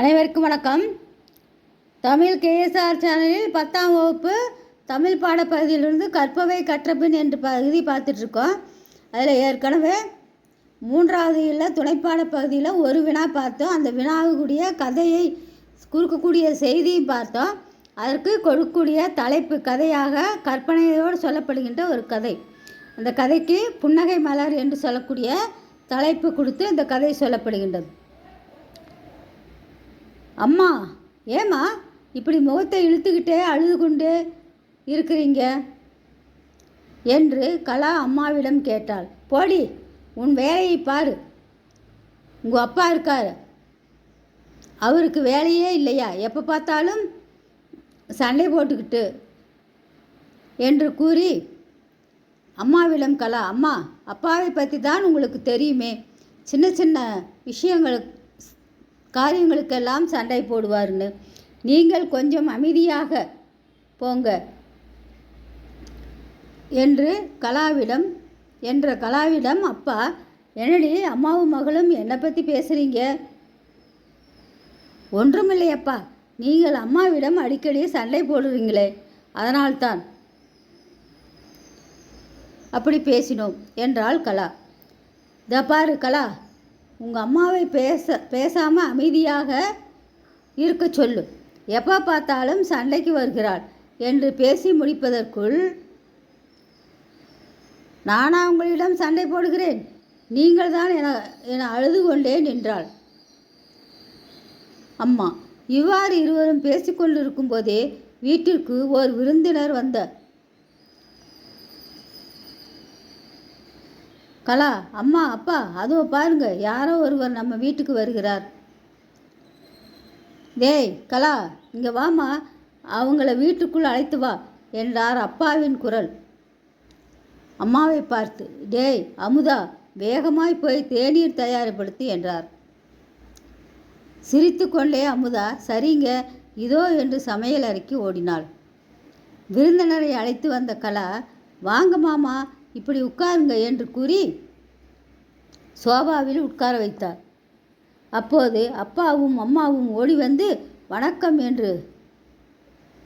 அனைவருக்கும் வணக்கம். தமிழ் கேஎஸ்ஆர் சேனலில் பத்தாம் வகுப்பு தமிழ் பாடப்பகுதியிலிருந்து கற்பவை கற்றபின் என்று பகுதி பார்த்துட்ருக்கோம். அதில் ஏற்கனவே மூன்றாவது இல்லை துணைப்பாட பகுதியில் ஒரு வினா பார்த்தோம். அந்த வினாவுக்குரிய கதையை குறுக்கக்கூடிய செய்தியும் பார்த்தோம். அதற்கு கொடுக்கக்கூடிய தலைப்பு கதையாக கற்பனையோடு சொல்லப்படுகின்ற ஒரு கதை. அந்த கதைக்கு புன்னகை மலர் என்று சொல்லக்கூடிய தலைப்பு கொடுத்து இந்த கதை சொல்லப்படுகின்றது. அம்மா ஏம்மா இப்படி முகத்தை இழுத்துக்கிட்டே அழுது கொண்டு இருக்கிறீங்க? என்று கலா அம்மாவிடம் கேட்டாள். போடி உன் வேலையை பாரு. உங்கள் அப்பா இருக்கார். அவருக்கு வேலையே இல்லையா? எப்போ பார்த்தாலும் சண்டை போட்டுக்கிட்டு என்று கூறி அம்மாவிடம் கலா அம்மா அப்பாவை பற்றி தான் உங்களுக்கு தெரியுமே. சின்ன சின்ன விஷயங்களுக்கு காரியங்களுக்கெல்லாம் சண்டை போடுவார்னு நீங்கள் கொஞ்சம் அமைதியாக போங்க என்று கலாவிடம் என்ற கலாவிடம் அப்பா என்னடி அம்மாவும் மகளும் என்னை பற்றி பேசுகிறீங்க ஒன்றுமில்லையப்பா நீங்கள் அம்மாவிடம் அடிக்கடி சண்டை போடுறீங்களே அதனால்தான். அப்படி பேசினோம் என்றாள் கலா. இதை பாரு கலா உங்கள் அம்மாவை பேச பேசாமல் அமைதியாக இருக்க சொல்லு. எப்போ பார்த்தாலும் சண்டைக்கு வருகிறாள் என்று பேசி முடிப்பதற்குள் நானா உங்களிடம் சண்டை போடுகிறேன். நீங்கள் தான் என என அழுது கொண்டே நின்றாள். அம்மா இவ்வாறு இருவரும் பேசிக்கொண்டிருக்கும் போதே வீட்டிற்கு ஓர் விருந்தினர் வந்தார் கலா அம்மா அப்பா அதோ பாருங்க யாரோ ஒருவர் நம்ம வீட்டுக்கு வருகிறார். டேய் கலா இங்கே வாமா அவங்கள வீட்டுக்குள் அழைத்து வா என்றார் அப்பாவின் குரல். அம்மாவை பார்த்து டேய் அமுதா வேகமாய் போய் தேநீர் தயாரிப்படுத்தி என்றார். சிரித்து கொண்டே அமுதா சரிங்க இதோ என்று சமையல் அறைக்கு ஓடினாள். விருந்தினரை அழைத்து வந்த கலா வாங்க மாமா இப்படி உட்காருங்க என்று கூறி சோபாவில் உட்கார வைத்தார். அப்போது அப்பாவும் அம்மாவும் ஓடி வந்து வணக்கம் என்று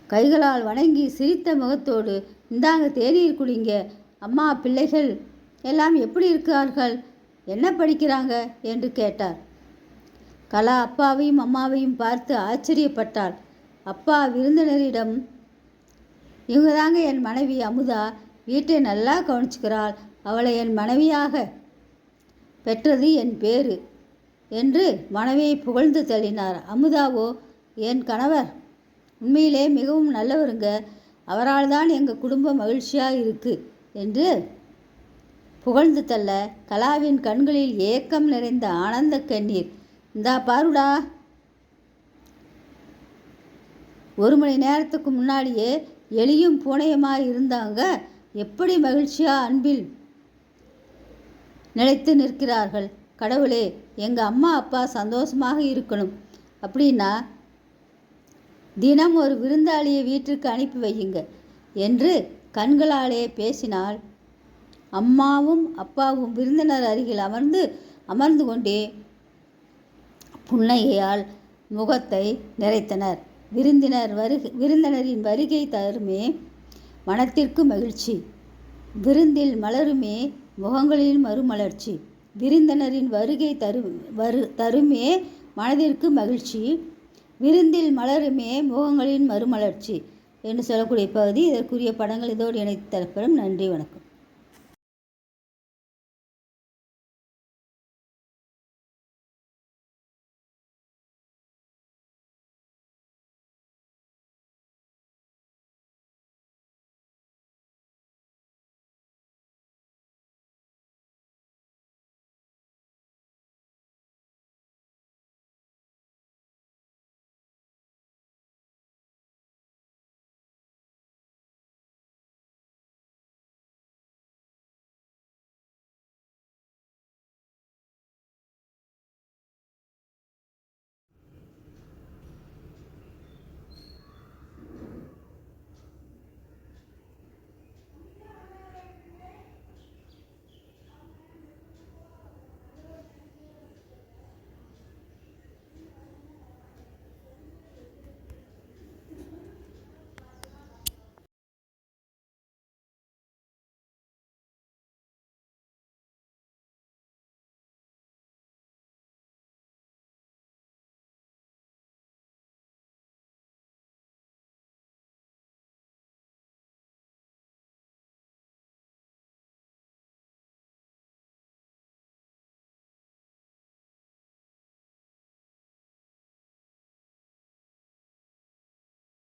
கைகளால் வணங்கி சிரித்த முகத்தோடு இந்தாங்க தேநீர் குடிங்க. அம்மா பிள்ளைகள் எல்லாம் எப்படி இருக்கிறார்கள்? என்ன படிக்கிறாங்க? என்று கேட்டார். கலா அப்பாவையும் அம்மாவையும் பார்த்து ஆச்சரியப்பட்டாள். அப்பா விருந்தினரிடம் இவங்க தாங்க என் மனைவி அமுதா. வீட்டை நல்லா கவனிச்சுக்கிறாள். அவளை என் மனைவியாக பெற்றது என் பேரு என்று மனைவியை புகழ்ந்து தள்ளினார். அமுதாவோ என் கணவர் உண்மையிலே மிகவும் நல்லவருங்க. அவரால் தான் எங்கள் குடும்பம் மகிழ்ச்சியாக இருக்குது என்று புகழ்ந்து தள்ள கலாவின் கண்களில் ஏக்கம் நிறைந்த ஆனந்த கண்ணீர். இந்தா பாருடா. ஒரு மணி நேரத்துக்கு முன்னாடியே எலியும் பூனையுமாக இருந்தாங்க. எப்படி மகிழ்ச்சியாக அன்பில் நிலைத்து நிற்கிறார்கள்? கடவுளே எங்கள் அம்மா அப்பா சந்தோஷமாக இருக்கணும். அப்படின்னா தினம் ஒரு விருந்தாளியை வீட்டிற்கு அனுப்பி வையுங்க என்று கண்களாலே பேசினால் அம்மாவும் அப்பாவும் விருந்தினர் அருகில் அமர்ந்து அமர்ந்து கொண்டே புன்னையால் முகத்தை நிறைத்தனர். விருந்தினர் வருகை விருந்தினரின் வருகை தருமே மனத்திற்கு மகிழ்ச்சி. விருந்தில் மலருமே முகங்களில் மறுமலர்ச்சி. விருந்தினரின் வருகை தரு வரு தருமே மனதிற்கு மகிழ்ச்சி. விருந்தில் மலருமே முகங்களின் மறுமலர்ச்சி என்று சொல்லக்கூடிய பகுதி. இதற்குரிய படங்கள் இதோடு இணைத்து தரப்படும் நன்றி வணக்கம்.